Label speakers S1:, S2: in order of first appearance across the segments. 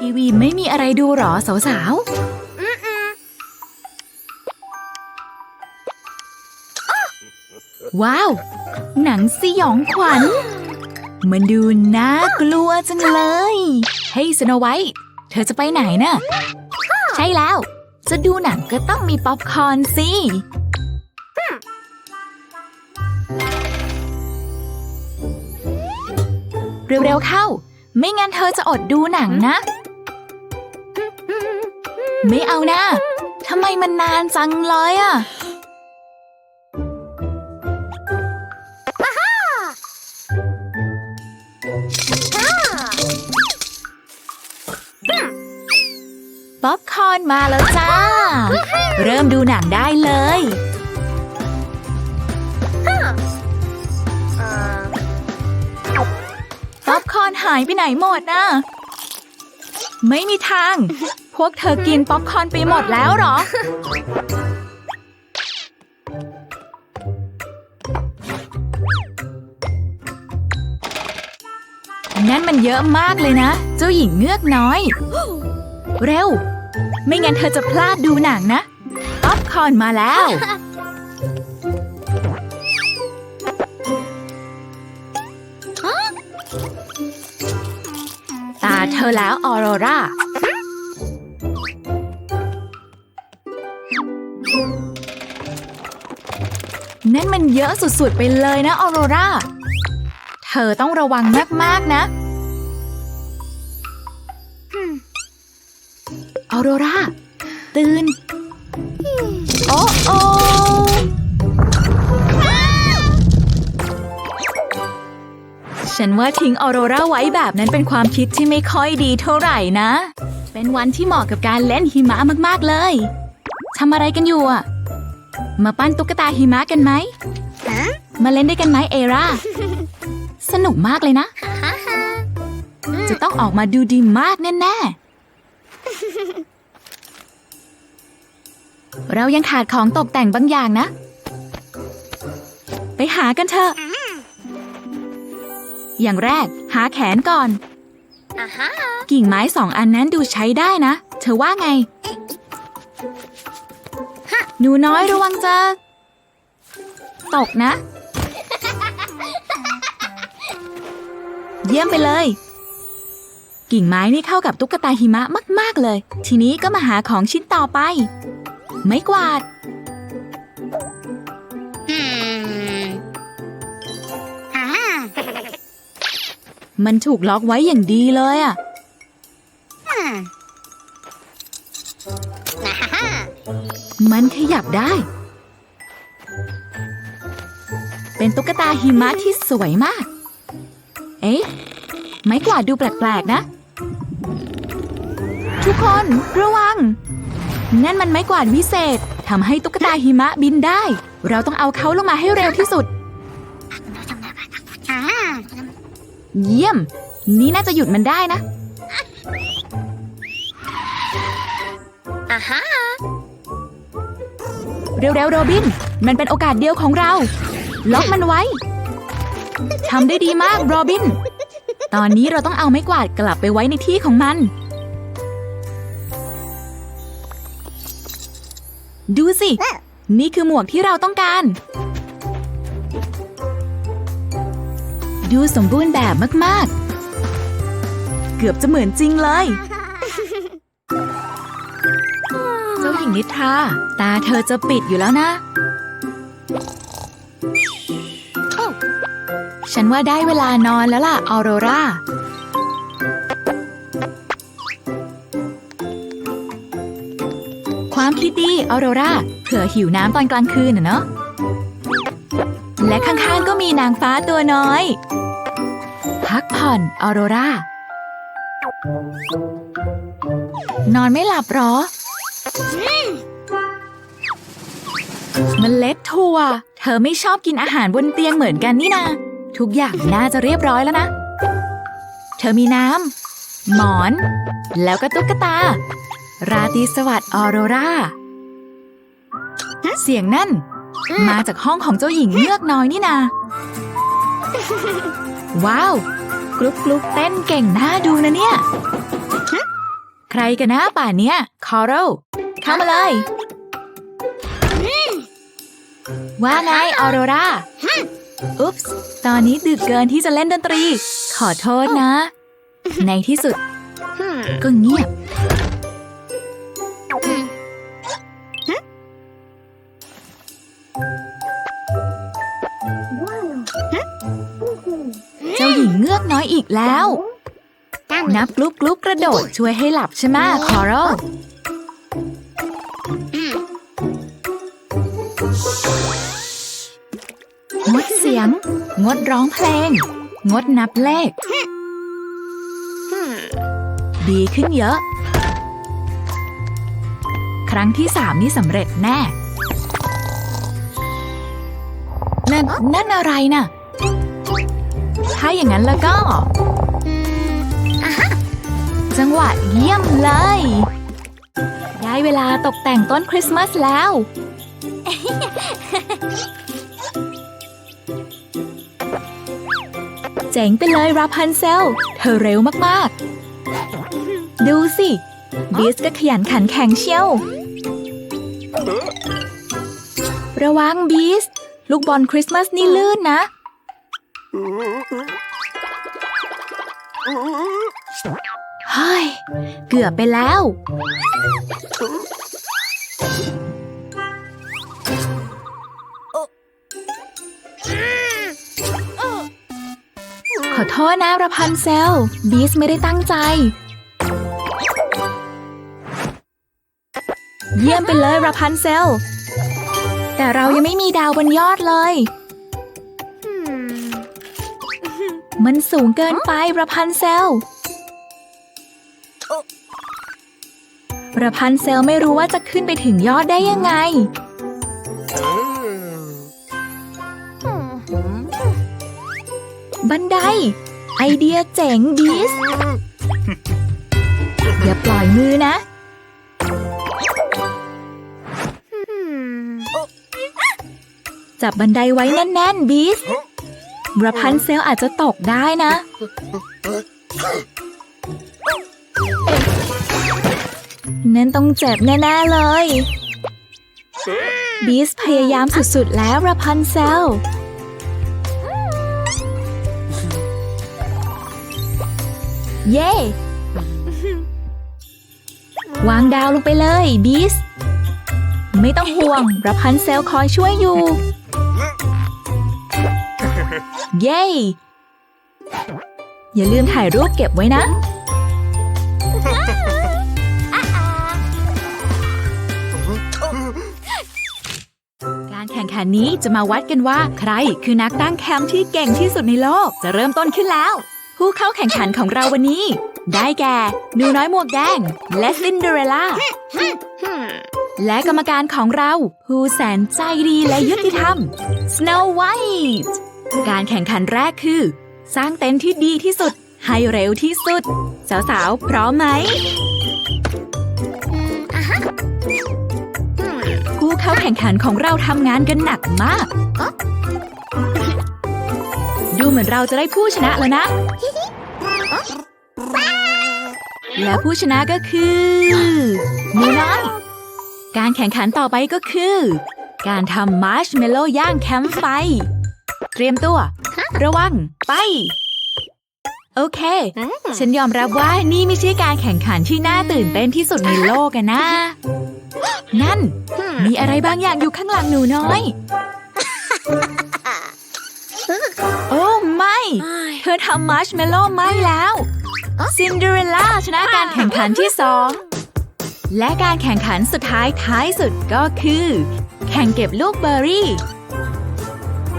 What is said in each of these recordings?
S1: ทีวีไม่มีอะไรดูหรอสาวๆว้าว หนังสยองขวัญ มันดูน่ากลัวจังเลย เฮ้ยสโนไวท์เธอจะไปไหนน่ะ ใช่แล้ว จะดูหนังก็ต้องมีป๊อปคอร์นสิเร็วๆเข้า ไม่งั้นเธอจะอดดูหนังนะ ไม่เอานะทำไมมันนานจังเลยอะป๊อปคอร์นมาแล้วจ้า เริ่มดูหนังได้เลยป๊อปคอร์นหายไปไหนหมดน่ะไม่มีทางพ วกเธอกินป๊อปคอร์นไปหมดแล้วหรอ นั่นมันเยอะมากเลยนะ เจ้าหญิงเงือกน้อย เร็ว ไม่งั้นเธอจะพลาดดูหนังนะ ป๊อปคอร์นมาแล้วตาเธอแล้วออโรรา นั่นมันเยอะสุดๆไปเลยนะออโรราเธอต้องระวังมากๆนะออโรราตื่น โอ้โอฉันว่าทิ้งออโรราไว้แบบนั้นเป็นความคิดที่ไม่ค่อยดีเท่าไหร่นะ เป็นวันที่เหมาะกับการเล่นหิมะมากๆเลยทำอะไรกันอยู่อะ มาปั้นตุ๊กตาหิมะกันไหม มาเล่นด้วยกันไหมเอราสนุกมากเลยนะ จะต้องออกมาดูดีมากแน่ๆ เรายังขาดของตกแต่งบางอย่างนะ ไปหากันเถอะ อย่างแรกหาแขนก่อน กิ่งไม้สองอันนั้นดูใช้ได้นะ เธอว่าไง หนูน้อยระวังจะตกนะ เยี่ยมไปเลย กิ่งไม้นี่เข้ากับตุ๊กตาหิมะมาก ๆ เลย ทีนี้ก็มาหาของชิ้นต่อไป ไม้กวาด มันถูกล็อกไว้อย่างดีเลยอะ มันขยับได้ เป็นตุ๊กตาหิมะที่สวยมาก เอ๊ะ ไม้กวาดดูแปลกๆนะ ทุกคนระวัง นั่นมันไม้กวาดวิเศษทำให้ตุ๊กตาหิมะบินได้ เราต้องเอาเขาลงมาให้เร็วที่สุด เยี่ยม นี่น่าจะหยุดมันได้นะอ่าฮะ เร็วๆโรบิน มันเป็นโอกาสเดียวของเรา ล็อกมันไว้ทำได้ดีมากโรบิน ตอนนี้เราต้องเอาไม้กวาดกลับไปไว้ในที่ของมัน ดูสิ นี่คือหมวกที่เราต้องการ ดูสมบูรณ์แบบมากๆ เกือบจะเหมือนจริงเลย หญิงนิทราตาเธอจะปิดอยู่แล้วนะ ฉันว่าได้เวลานอนแล้วล่ะ ออโรราความคิดดีออโรราเผื่อหิวน้ำตอนกลางคืนน่ะเนาะและข้างๆก็มีนางฟ้าตัวน้อย พักผ่อนออโรรานอนไม่หลับหรอ มันเล็ดถั่ว เธอไม่ชอบกินอาหารบนเตียงเหมือนกันนี่นาทุกอย่างน่าจะเรียบร้อยแล้วนะ เธอมีน้ำหมอน แล้วก็ตุ๊กตา ราตรีสวัสดิ์ออโรราเสียงนั่น มาจากห้องของเจ้าหญิงเงือกน้อยนี่นา ว้าว กลุ๊กกลุ๊กเต้นเก่งน่าดูนะเนี่ย ใครกันนะป่านเนี้ยคอรัล เข้ามาเลย ว่าไงออโรราอุ๊ปส์ตอนนี้ดึกเกินที่จะเล่นดนตรี ขอโทษนะ ในที่สุด ก็เงียบ เจ้าหญิงเงือกน้อยอีกแล้ว นับกลุกกลุกกระโดดช่วยให้หลับใช่ไหมคอรัล สียง งดร้องเพลง งดนับเลข ดีขึ้นเยอะ ครั้งที่สามนี่สำเร็จแน่ นั่นนั่นอะไรน่ะ ถ้าอย่างนั้นแล้วก็ จังหวะเยี่ยมเลย ได้เวลาตกแต่งต้นคริสต์มาสแล้ว จ๋งไปเลยราพันเซล เธอเร็วมากๆ ดูสิบีสก็ขยันขันแข็งเชียว ระวังบีส ลูกบอลคริสต์มาสนี่ลื่นนะ เฮ้ย เกือบไปแล้ว อโทษนะระพันเซล บีสไม่ได้ตั้งใจ เยี่ยมไปเลยระพันเซล แต่เรายังไม่มีดาวบนยอดเลย มันสูงเกินไประพันเซลประพันเซลไม่รู้ว่าจะขึ้นไปถึงยอดได้ยังไง บันได ไอเดียเจ๋งบีสอย่าปล่อยมือนะ จับบันไดไว้แน่นๆบีสระพันเซลอาจจะตกได้นะ นั่นต้องเจ็บแน่ๆเลย บีสพยายามสุดๆแล้วระพันเซล เย้วางดาวลงไปเลยบีส ไม่ต้องห่วงระพันเซลคอยช่วยอยู่ เย้อย่าลืมถ่ายรูปเก็บไว้นะ การแข่งขันนี้จะมาวัดกันว่า ใครคือนักตั้งแคมป์ที่เก่งที่สุดในโลก จะเริ่มต้นขึ้นแล้ว ผู้เข้าแข่งขันของเราวันนี้ ได้แก่หนูน้อยหมวกแดง และซินเดอเรลล่า และกรรมการของเรา ผู้แสนใจดีและยุติธรรม Snow White การแข่งขันแรกคือ สร้างเต็นท์ที่ดีที่สุด ให้เร็วที่สุด สาวๆ พร้อมไหมผู้เข้าแข่งขันของเราทำงานกันหนักมาก ดูเหมือนเราจะได้ผู้ชนะแล้วนะ และผู้ชนะก็คือหนูน้อยการแข่งขันต่อไปก็คือ การทำมาร์ชเมลโล่ย่างแคมป์ไฟ เตรียมตัว ระวัง ไป โอเค ฉันยอมรับว่านี่ไม่ใช่การแข่งขันที่น่าตื่นเต้นที่สุดในโลกนะ นั่น มีอะไรบางอย่างอยู่ข้างหลังหนูน้อย โอ้ไม่ เธอทำมาร์ชเมลโล่ไหมแล้ว ซินเดอเรลล่าชนะการแข่งขันที่สอง และการแข่งขันสุดท้ายท้ายสุดก็คือ แข่งเก็บลูกเบอร์รี่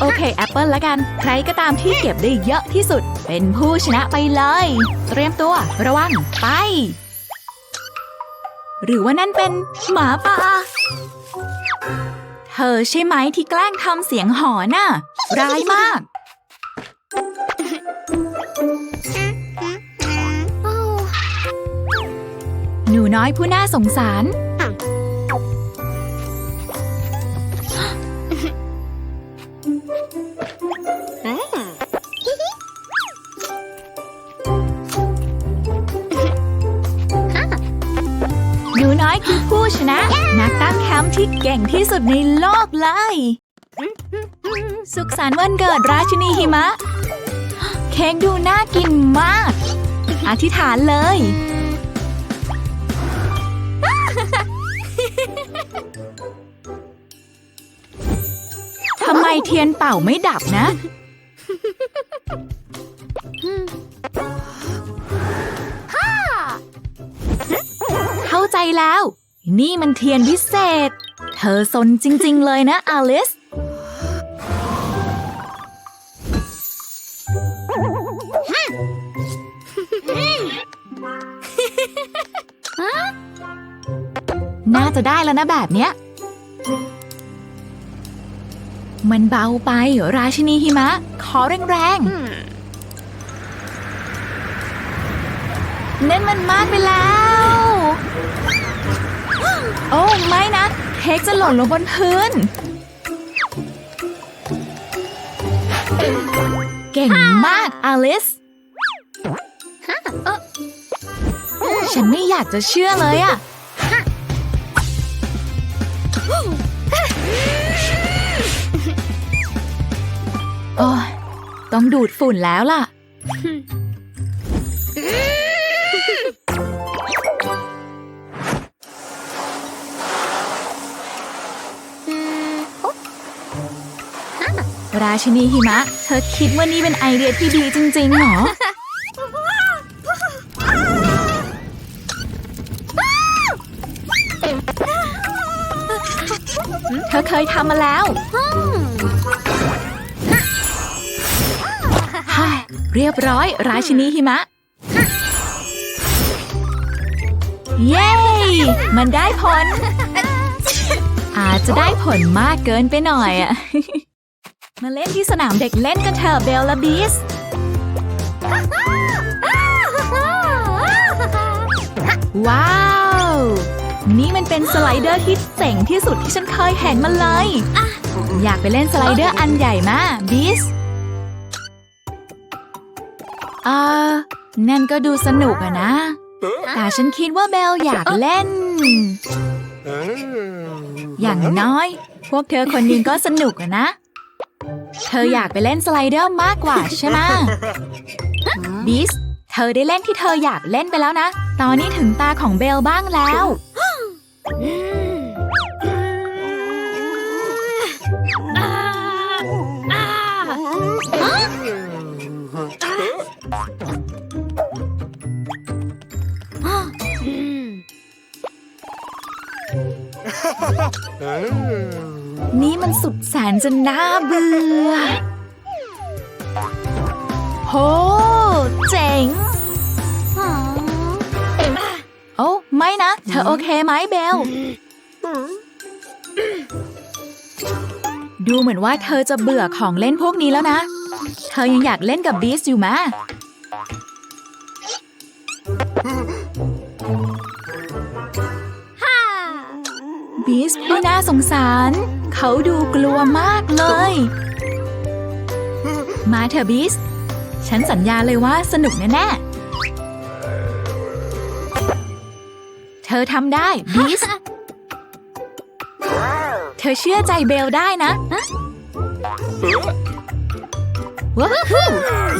S1: โอเค แอปเปิลละกัน ใครก็ตามที่เก็บได้เยอะที่สุด เป็นผู้ชนะไปเลย เตรียมตัว ระวัง ไป หรือว่านั่นเป็นหมาป่า เธอใช่ไหมที่แกล้งทำเสียงหอนน่ะ ร้ายมาก หนูน้อยผู้น่าสงสาร คือผู้ชนะ นักตั้งแคมป์ที่เก่งที่สุดในโลกเลย สุขสันต์วันเกิดราชินีหิมะ เค้กดูน่ากินมาก อธิษฐานเลย ทำไมเทียนเป่าไม่ดับนะเข้า ใจแล้ว นี่มันเทียนวิเศษ เธอสนจริง ๆ เลยนะอลิส น่าจะได้แล้วนะแบบเนี้ย มันเบาไปราชินีหิมะ ขอแรงๆเน้นมันมากไปแล้ว โอ้ไม่นะ เค้กจะหล่นลงบนพื้น เก่งมาก อลิส ฉันไม่อยากจะเชื่อเลยอะโอ้ต้องดูดฝุ่นแล้วล่ะ ราชินีหิมะ เธอคิดว่านี่เป็นไอเดียที่ดีจริงๆหรอ เธอเคยทำมาแล้วฮ่าเรียบร้อย ราชินีหิมะ เย้ มันได้ผล อาจจะได้ผลมากเกินไปหน่อยอะ มาเล่นที่สนามเด็กเล่นกันเถอะเบลและบีสว้าว นี่มันเป็นสไลเดอร์ที่เจ๋งที่สุดที่ฉันเคยเห็นมาเลยอยากไปเล่นสไลเดอร์อันใหญ่มาบีสอ่านั่นก็ดูสนุกอะนะ แต่ฉันคิดว่าเบลอยากเล่น อย่างน้อย พวกเธอคนหนึงก็สนุกอะนะ เธออยากไปเล่นสไลเดอร์มากกว่าใช่ไหมบีสเธอได้เล่นที่เธออยากเล่นไปแล้วนะ ตอนนี้ถึงตาของเบลบ้างแล้ว นี่มันสุดแสนจะน่าเบื่อ โห เจ๋งโอ้ไม่นะ เธอโอเคไหมเบล ดูเหมือนว่าเธอจะเบื่อของเล่นพวกนี้แล้วนะ เธอยังอยากเล่นกับบีสอยู่ไหม บีสผู้น่าสงสาร เขาดูกลัวมากเลย มาเถอะบีส ฉันสัญญาเลยว่าสนุกแน่ๆ เธอทำได้บีส เธอเชื่อใจเบลได้นะว้าว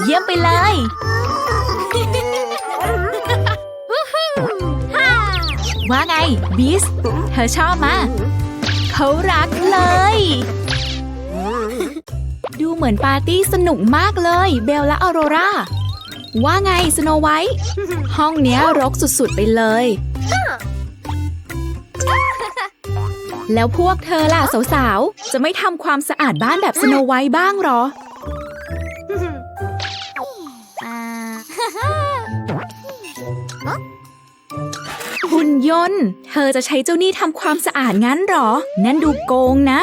S1: เยี่ยมไปเลย ว่าไงบีสเธอชอบมาเขารักเลย ดูเหมือนปาร์ตี้สนุกมากเลย เบลและออโรราว่าไงสโนไวท์ห้องเนี้ยรกสุดๆไปเลย แล้วพวกเธอล่ะสาวๆ จะไม่ทำความสะอาดบ้านแบบสโนไวท์บ้างเหรอ หุ่นยนต์ เธอจะใช้เจ้านี่ทำความสะอาดงั้นหรอ นั่นดูโกงนะ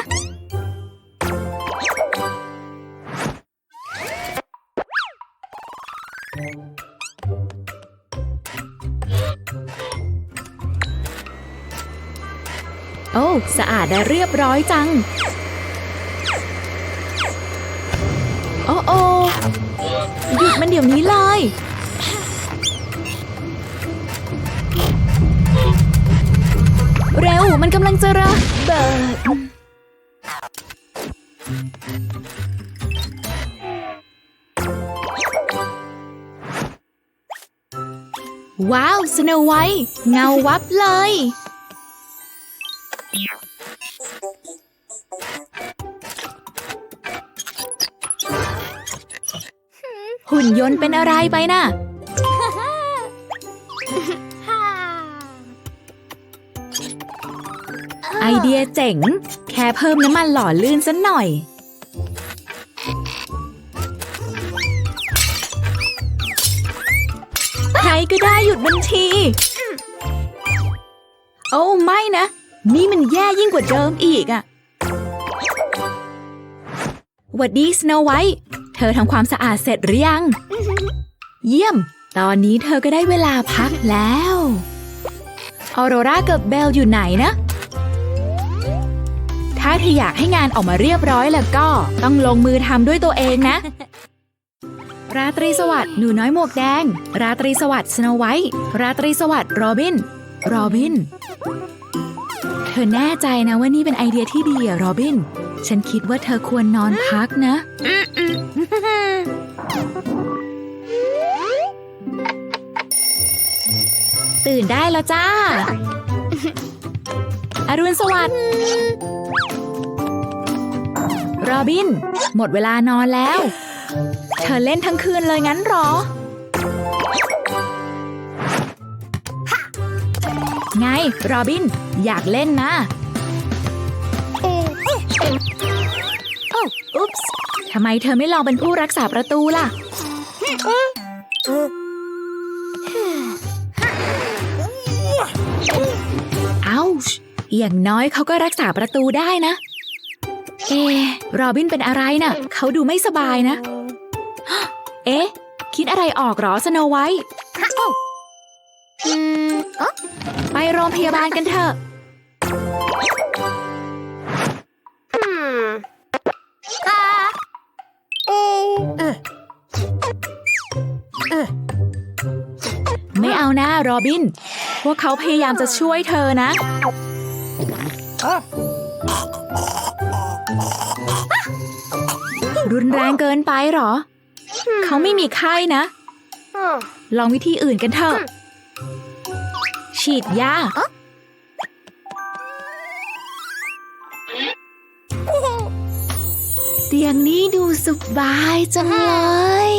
S1: โอ้สะอาดและเรียบร้อยจัง โอ้โอหยุดมันเดี๋ยวนี้เลย ร็วมันกำลังจะระเบิด ว้าวสโนไวท์เงาวับเลย หุ่นยนต์เป็นอะไรไปน่ะ เดียเจ๋ง แค่เพิ่มน้ำมันหล่อลื่นสักหน่อย ใครก็ได้หยุดบัญชี โอ้ไม่นะ นี่มันแย่ยิ่งกว่าเดิมอีกอะวัดดีสโนไวท์เธอทำความสะอาดเสร็จหรือยัง เยี่ยม ตอนนี้เธอก็ได้เวลาพักแล้ว ออโรรากับเบลอยู่ไหนนะ ถ้าเธออยากให้งานออกมาเรียบร้อยแล้วก็ต้องลงมือทำด้วยตัวเองนะ ราตรีสวัสดิ์หนูน้อยหมวกแดง ราตรีสวัสดิ์สโนไวท์ราตรีสวัสดิ์โรบินโรบิน เธอแน่ใจนะว่านี่เป็นไอเดียที่ดีอะโรบิน ฉันคิดว่าเธอควรนอนพักนะ ตื่นได้แล้วจ้า อรุณสวัสดิ์ โรบิน หมดเวลานอนแล้ว เธอเล่นทั้งคืนเลยงั้นหรอ ไงโรบิน อยากเล่นนะ โอ้อุ๊ปส์ทำไมเธอไม่ลองเป็นผู้รักษาประตูล่ะ เอาอย่างน้อยเขาก็รักษาประตูได้นะ เอะโรบินเป็นอะไรน่ะ เขาดูไม่สบายนะ เอ๊ะ คิดอะไรออกเหรอสโนไวท์ไปโรงพยาบาลกันเถอะไม่เอานะโรบิน พวกเขาพยายามจะช่วยเธอนะ รุนแรงเกินไปหรอ เขาไม่มีไข้นะ ลองวิธีอื่นกันเถอะ ฉีดยาเตียงนี้ดูสบายจังเลย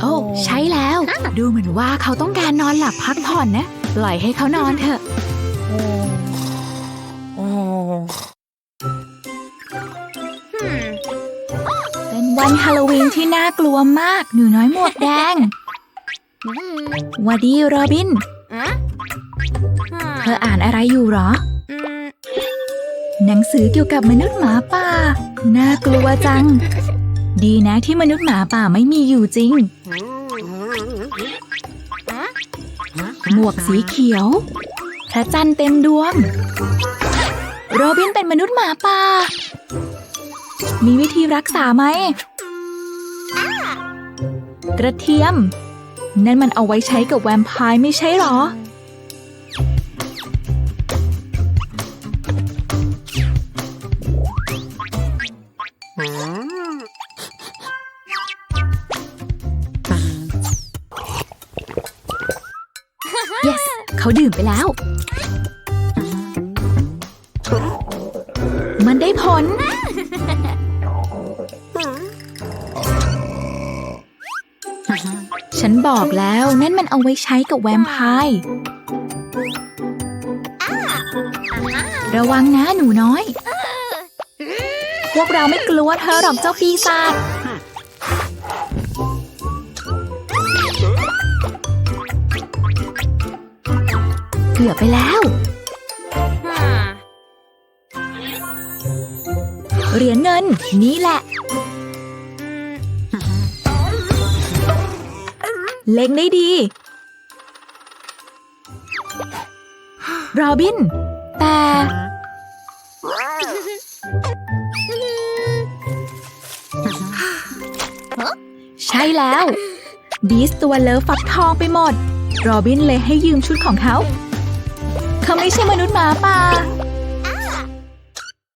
S1: โอ้ ใช่แล้ว ดูเหมือนว่าเขาต้องการนอนหลับพักผ่อนนะ ปล่อยให้เขานอนเถอะ วันฮาโลวีนที่น่ากลัวมาก หนูน้อยหมวกแดงวัดดีโรบิน เธออ่านอะไรอยู่หรอ หนังสือเกี่ยวกับมนุษย์หมาป่า น่ากลัวจัง ดีนะที่มนุษย์หมาป่าไม่มีอยู่จริง หมวกสีเขียว พระจันทร์เต็มดวง โรบินเป็นมนุษย์หมาป่า มีวิธีรักษาไหม กระเทียม นั่นมันเอาไว้ใช้กับแวมไพร์ไม่ใช่หรอ yes เขาดื่มไปแล้ว บอกแล้วนั่นมันเอาไว้ใช้กับแวมไพร์ระวังนะหนูน้อย พวกเราไม่กลัวเธอหรอกเจ้าปีศาจเกือบไปแล้ว เหรียญเงินนี่แหละ เล็งได้ดี โรบิน แต่ ใช่แล้ว บีสตัวเลอฟักทองไปหมด โรบินเลยให้ยืมชุดของเขา เขาไม่ใช่มนุษย์หมาป่า